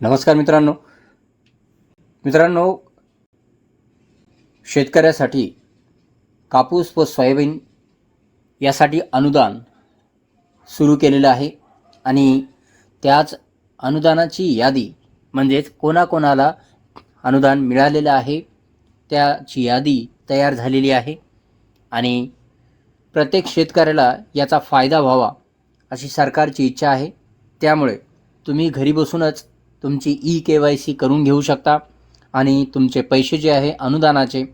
नमस्कार मित्रांनो. मित्रांनो शेतकऱ्यासाठी कापूस व सोयाबीन यासाठी अनुदान सुरू केलेलं आहे आणि त्याच अनुदानाची यादी म्हणजेच कोणाकोणाला अनुदान मिळालेलं आहे त्याची यादी तयार झालेली आहे आणि प्रत्येक शेतकऱ्याला याचा फायदा व्हावा अशी सरकारची इच्छा आहे. त्यामुळे तुम्ही घरी बसूनच तुमची ई के वाय सी करून घेऊ शकता आणि तुमचे पैसे जे आहे अनुदानाचे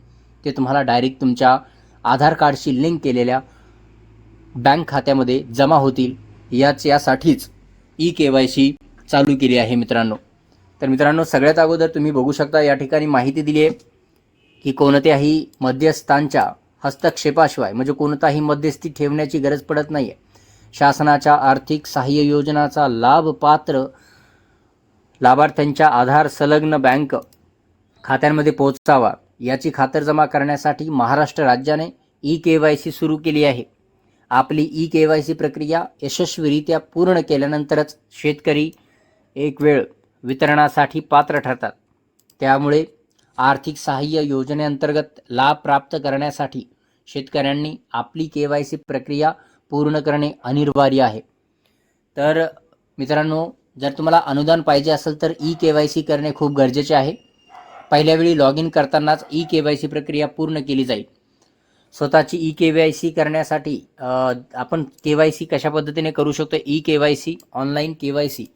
ते तुम्हाला डायरेक्ट तुमच्या आधार कार्डशी लिंक केलेल्या बँक खात्यामध्ये जमा होतील. याच यासाठीच ई के वाय सी चालू केली आहे मित्रांनो. तर मित्रांनो सगळ्यात अगोदर तुम्ही बघू शकता या ठिकाणी माहिती दिली आहे की कोणत्याही मध्यस्थांच्या हस्तक्षेपाशिवाय म्हणजे कोणताही मध्यस्थी ठेवण्याची गरज पडत नाही आहे शासनाच्या आर्थिक सहाय्य योजनाचा लाभ पात्र लाभार्थ्यांच्या आधार संलग्न बँक खात्यांमध्ये पोहोचावा. याची खातरजमा करण्यासाठी महाराष्ट्र राज्याने ई के वाय सी सुरू केली आहे. आपली ई के वाय सी प्रक्रिया यशस्वीरित्या पूर्ण केल्यानंतरच शेतकरी एक वेळ वितरणासाठी पात्र ठरतात. त्यामुळे आर्थिक सहाय्य योजनेअंतर्गत लाभ प्राप्त करण्यासाठी शेतकऱ्यांनी आपली के वाय सी प्रक्रिया पूर्ण करणे अनिवार्य आहे. तर मित्रांनो जर तुम्हाला अनुदान पाहिजे असेल तर ई के वाय सी करणे खूप गरजेचे आहे. पहिल्या वेळी लॉग इन करतानाच ई के वाय सी प्रक्रिया पूर्ण केली जाईल. स्वतःची ई के वाय सी करण्यासाठी आपण के वाय सी कशा पद्धतीने करू शकतो? E k y c online k y c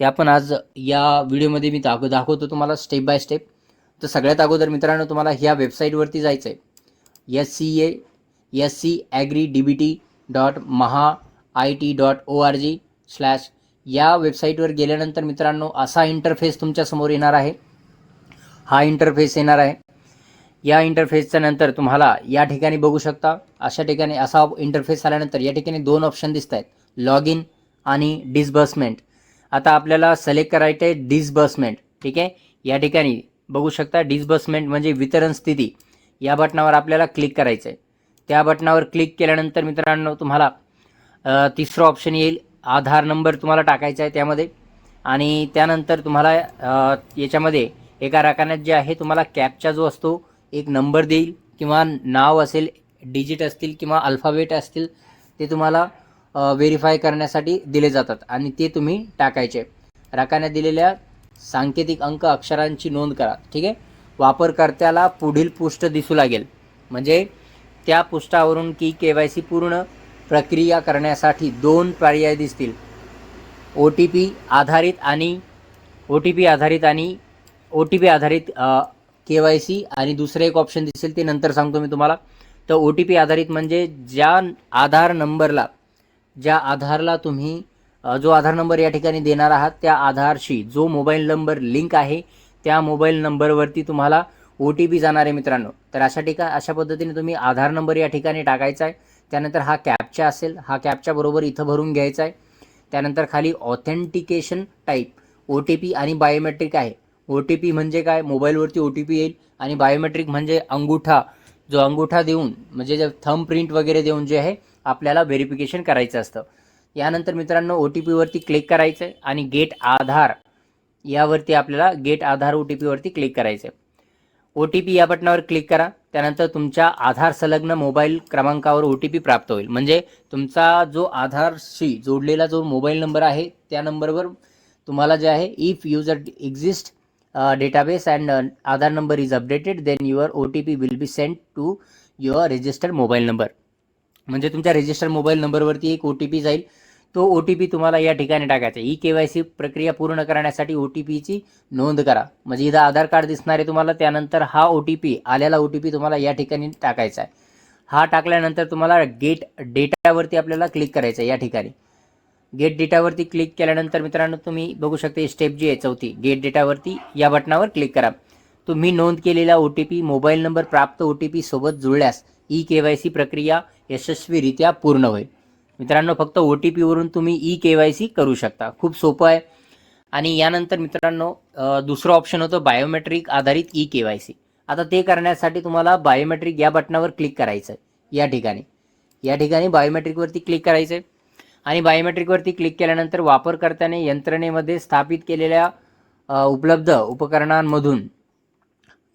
ते आपण आज या व्हिडिओमध्ये मी दाखव दाखवतो तुम्हाला स्टेप बाय स्टेप तर सगळ्यात अगोदर मित्रांनो तुम्हाला ह्या वेबसाईटवरती जायचं आहे s c a s c agri d b t dot Maha i t dot o r g slash या वेबसाईटवर गेल्यानंतर मित्रांनो असा इंटरफेस तुमच्यासमोर येणार आहे. हा इंटरफेस येणार आहे. या इंटरफेसच्या नंतर तुम्हाला या ठिकाणी बघू शकता. अशा ठिकाणी असा इंटरफेस आल्यानंतर या ठिकाणी दोन ऑप्शन दिसत आहेत लॉग इन आणि डिसबर्समेंट आता आपल्याला सिलेक्ट करायचं आहे डिसबर्समेंट ठीक आहे? या ठिकाणी बघू शकता डिसबर्समेंट म्हणजे वितरण स्थिती. या बटनावर आपल्याला क्लिक करायचं आहे त्या बटनावर क्लिक केल्यानंतर मित्रांनो तुम्हाला तिसरं ऑप्शन येईल. आधार नंबर तुम्हाला टाकायचा आहे त्यामध्ये. आणि त्यानंतर तुम्हाला याच्यामध्ये एका रकान्यात जे आहे तुम्हाला कॅपचा जो असतो एक नंबर देईल किंवा नाव असेल डिजिट असतील किंवा अल्फाबेट असतील ते तुम्हाला व्हेरीफाय करण्यासाठी दिले जातात आणि ते तुम्ही टाकायचे. राखाण्यात दिलेल्या सांकेतिक अंक अक्षरांची नोंद करा ठीक आहे? वापरकर्त्याला पुढील पृष्ठ दिसू लागेल. म्हणजे त्या पृष्ठावरून की के वाय सी पूर्ण प्रक्रिया करण्यासाठी दोन पर्याय दिसतील. ओ टी पी आधारित आणि ओ टी पी आधारित आणि ओ टी पी आधारित के वाय सी आणि दुसरं एक ऑप्शन दिसेल ते नंतर सांगतो मी तुम्हाला. तर ओ टी पी आधारित म्हणजे ज्या आधार नंबरला ज्या आधारला तुम्ही जो आधार नंबर या ठिकाणी देणार आहात त्या आधारशी जो मोबाईल नंबर लिंक आहे त्या मोबाईल नंबरवरती तुम्हाला ओ टी पी जाणार आहे मित्रांनो. तर अशा ठिका अशा पद्धतीने तुम्ही आधार नंबर या ठिकाणी टाकायचा आहे. त्यानंतर हा कॅपचा असेल हा कॅपच्या बरोबर इथं भरून घ्यायचा आहे. त्यानंतर खाली authentication type o t p आणि बायोमेट्रिक आहे. ओ टी पी म्हणजे काय? मोबाईलवरती ओ टी पी येईल आणि बायोमेट्रिक म्हणजे अंगुठा. जो अंगुठा देऊन म्हणजे जे थंब प्रिंट वगैरे देऊन जे आहे आपल्याला व्हेरिफिकेशन करायचं असतं. यानंतर मित्रांनो ओ टी पीवरती क्लिक करायचं आहे आणि गेट आधार. यावरती आपल्याला गेट आधार ओ टी पीवरती क्लिक करायचं आहे ओ टी पी या बटनावर क्लिक करा. त्यानंतर तुमच्या आधार संलग्न मोबाईल क्रमांकावर ओ टी पी प्राप्त होईल. म्हणजे तुमचा जो आधारशी जोडलेला जो मोबाईल नंबर आहे त्या नंबरवर तुम्हाला जे आहे if user exist database and Aadhaar number is updated then your o t p will be send to your registered mobile number म्हणजे तुमच्या रजिस्टर्ड मोबाईल नंबरवरती एक ओ टी पी जाईल. तो ओ टी पी तुम्हाला या ठिकाणी टाकायचा ई के वाय सी प्रक्रिया पूर्ण करण्यासाठी ओ टी पीची नोंद करा. म्हणजे इथं आधार कार्ड दिसणार आहे तुम्हाला त्यानंतर हा ओ टी पी आलेला ओ टी पी तुम्हाला या ठिकाणी टाकायचा आहे. हा टाकल्यानंतर तुम्हाला गेट डेटावरती आपल्याला क्लिक करायचं आहे या ठिकाणी. गेट डेटावरती क्लिक केल्यानंतर मित्रांनो तुम्ही बघू शकता स्टेप जी आहे चौथी. गेट डेटावरती या बटनावर क्लिक करा. तुम्ही नोंद केलेला o t p mobile number प्राप्त ओ टी पी सोबत जुळल्यास ई के वाय सी प्रक्रिया यशस्वीरित्या पूर्ण होईल. मित्रांनो फक्त ओ टी पीवरून तुम्ही ई के वाय सी करू शकता. खूप सोपं आहे. आणि यानंतर मित्रांनो दुसरं ऑप्शन होतं बायोमेट्रिक आधारित ई के वाय सी आता ते करण्यासाठी तुम्हाला बायोमेट्रिक या बटनावर क्लिक करायचं आहे या ठिकाणी. या ठिकाणी बायोमेट्रिकवरती क्लिक करायचं आहे आणि बायोमेट्रिकवरती क्लिक केल्यानंतर वापरकर्त्याने यंत्रणेमध्ये स्थापित केलेल्या उपलब्ध उपकरणांमधून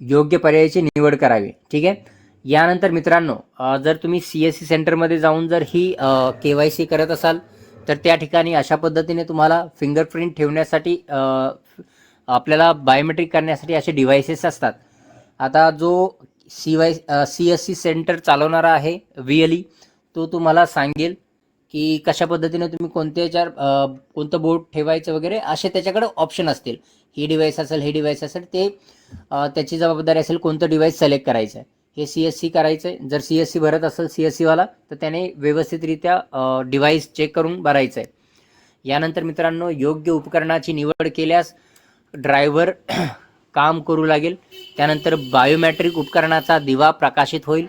योग्य पर्यायाची निवड करावी. ठीक आहे? यानंतर मित्रांनो जर तुम्ही सी एस सी सेंटरमध्ये जाऊन जर ही के वाय सी करत असाल तर त्या ठिकाणी अशा पद्धतीने तुम्हाला फिंगरप्रिंट ठेवण्यासाठी आपल्याला बायोमेट्रिक करण्यासाठी असे डिव्हायसेस असतात. आता जो c y c s c centre चालवणारा आहे व्हीएलई तो तुम्हाला सांगेल की कशा पद्धतीने तुम्ही कोणत्या याच्यावर कोणतं बोर्ड ठेवायचं वगैरे असे त्याच्याकडे ऑप्शन असतील. ही डिव्हाइस असेल हे डिव्हाइस असेल ते त्याची जबाबदारी असेल कोणतं डिव्हाइस सिलेक्ट करायचं आहे हे सी एस सी करायचं आहे जर सी एस सी भरत असेल सी एस सीवाला तर त्याने व्यवस्थितरित्या डिव्हाइस चेक करून भरायचं आहे यानंतर मित्रांनो योग्य उपकरणाची निवड केल्यास ड्रायव्हर काम करू लागेल. त्यानंतर बायोमॅट्रिक उपकरणाचा दिवा प्रकाशित होईल.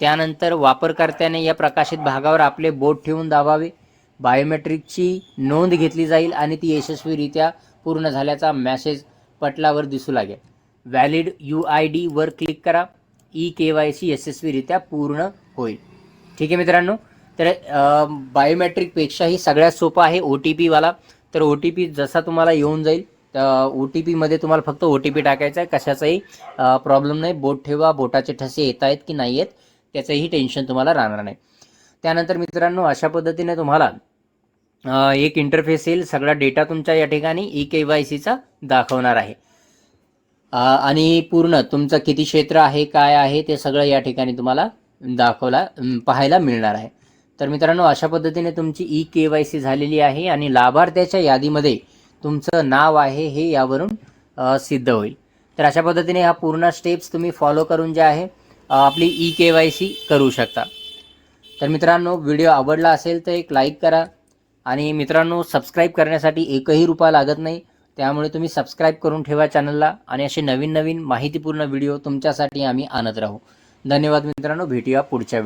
त्यानंतर वापरकर्त्याने या प्रकाशित भागावर आपले बोट ठेवून दाबावे. बायोमेट्रिकची नोंद घेतली जाईल आणि ती यशस्वीरित्या पूर्ण झाल्याचा मॅसेज पटलावर दिसू लागेल. व्हॅलिड यू आय डीवर क्लिक करा. ई के वाय सी यशस्वीरित्या पूर्ण होईल. ठीक आहे मित्रांनो? तर बायोमॅट्रिकपेक्षाही सगळ्यात सोपं आहे ओ टी पीवाला. तर ओ टी पी जसा तुम्हाला येऊन जाईल ओ टी पीमध्ये तुम्हाला फक्त ओ टी पी टाकायचा आहे. कशाचाही प्रॉब्लेम नाही. बोट ठेवा बोटाचे ठसे येत आहेत की नाही आहेत त्याचंही टेन्शन तुम्हाला राहणार नाही. त्यानंतर मित्रांनो अशा पद्धतीने तुम्हाला एक इंटरफेस येईल. सगळा डेटा तुमच्या या ठिकाणी ई के वाय सीचा दाखवणार आहे. आणि पूर्ण तुमचं किती क्षेत्र आहे काय आहे ते सगळं या ठिकाणी तुम्हाला दाखवला पाहायला मिळणार आहे. तर मित्रांनो अशा पद्धतीने तुमची ई के वाय सी झालेली आहे आणि लाभार्थ्याच्या यादीमध्ये तुमचं नाव आहे हे यावरून सिद्ध होईल. तर अशा पद्धतीने ह्या पूर्ण स्टेप्स तुम्ही फॉलो करून जे आहे आपली ई के वाय सी करू शकता. तर मित्रांनो व्हिडिओ आवडला असेल तर एक लाईक करा आणि मित्रांनो सबस्क्राईब करण्यासाठी एकही रुपया लागत नाही. त्यामुळे तुम्ही सबस्क्राईब करून ठेवा चॅनलला आणि असे नवीन नवीन माहितीपूर्ण व्हिडिओ तुमच्यासाठी आम्ही आणत राहू. धन्यवाद मित्रांनो. भेटूया पुढच्या व्हिडिओ